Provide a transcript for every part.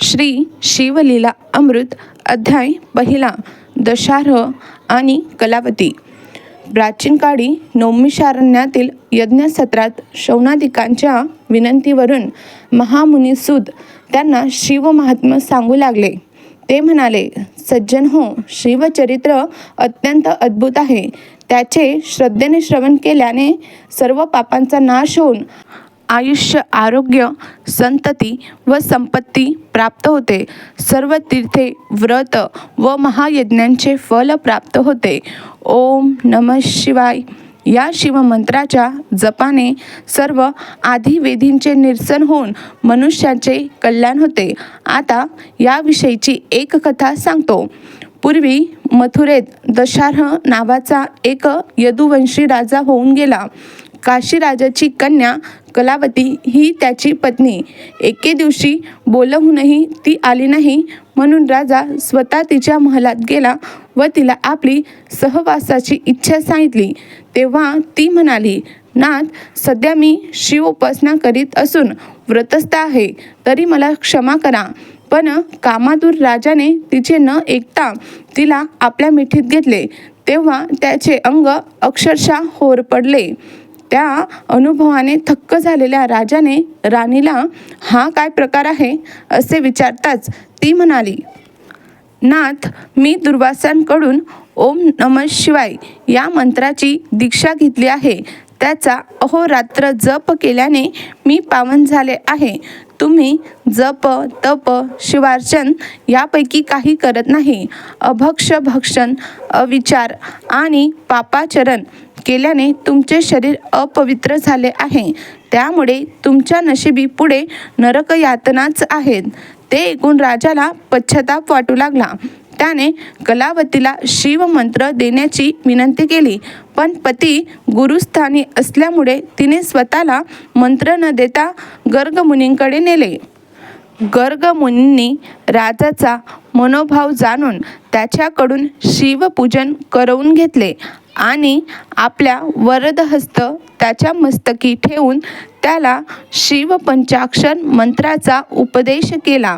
श्री शिवलीला अमृत अध्याय पहिला दशार्ह आणि कलावती. प्राचीन काळी नौमिषारण्यातील यज्ञसत्रात शौनादिकांच्या विनंतीवरून महामुनीसूद त्यांना शिवमहात्म्य सांगू लागले. ते म्हणाले सज्जन हो शिवचरित्र अत्यंत अद्भुत आहे. त्याचे श्रद्धेने श्रवण केल्याने सर्व पापांचा नाश होऊन आयुष्य आरोग्य संतती व संपत्ती प्राप्त होते. सर्व तीर्थे व्रत व महायज्ञांचे फल प्राप्त होते. ओम नम शिवाय. या शिवमंत्राच्या जपाने सर्व आधिवेधींचे निरसन होऊन मनुष्याचे कल्याण होते. आता याविषयीची एक कथा सांगतो. पूर्वी मथुरेत दशार्ह नावाचा एक यदुवंशी राजा होऊन गेला. काशीराजाची कन्या कलावती ही त्याची पत्नी. एके दिवशी बोलवूनही ती आली नाही म्हणून राजा स्वतः तिच्या महलात गेला व तिला आपली सहवासाची इच्छा सांगितली. तेव्हा ती म्हणाली नाथ सध्या मी शिव उपासना करीत असून व्रतस्थ आहे तरी मला क्षमा करा. पण कामातूर राजाने तिचे न ऐकता तिला आपल्या मिठीत घेतले. तेव्हा त्याचे अंग अक्षरशः होर पडले त्या अनुभवाने थक्क झालेल्या राजाने राणीला हा काय प्रकार आहे? असे विचारताच ती म्हणाली नाथ मी दुर्वासांकडून ओम नम शिवाय या मंत्राची दीक्षा घेतली आहे. त्याचा अहोरात्र जप केल्याने मी पावन झाले आहे. तुम्ही जप तप शिवार्चन यापैकी काही करत नाही. अभक्ष भक्षण अविचार आणि पापाचरण केल्याने तुमचे शरीर अपवित्र झाले आहे. त्यामुळे तुमच्या नशिबी पुढे नरकयातनाच आहेत. ते ऐकून राजाला पश्चाताप वाटू लागला. त्याने कलावतीला शिवमंत्र देण्याची विनंती केली. पण पती गुरुस्थानी असल्यामुळे तिने स्वतःला मंत्र न देता गर्गमुनींकडे नेले. गर्गमुनींनी राजाचा मनोभाव जाणून त्याच्याकडून शिवपूजन करवून घेतले आणि आपल्या वरदहस्त त्याच्या मस्तकी ठेवून त्याला शिवपंचाक्षर मंत्राचा उपदेश केला.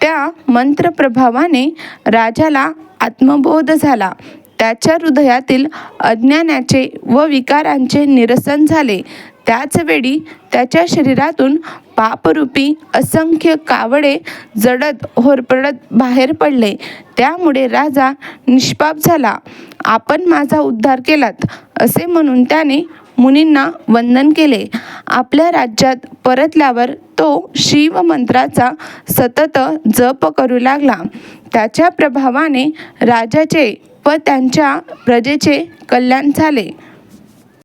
त्या मंत्रप्रभावाने राजाला आत्मबोध झाला. त्याच्या हृदयातील अज्ञानाचे व विकारांचे निरसन झाले. त्याचवेळी त्याच्या शरीरातून पापरूपी असंख्य कावडे जडत होरपडत बाहेर पडले. त्यामुळे राजा निष्पाप झाला. आपण माझा उद्धार केलात असे म्हणून त्याने मुनींना वंदन केले. आपल्या राज्यात परतल्यावर तो शिव मंत्राचा सतत जप करू लागला. त्याच्या प्रभावाने राजाचे व त्यांच्या प्रजेचे कल्याण झाले.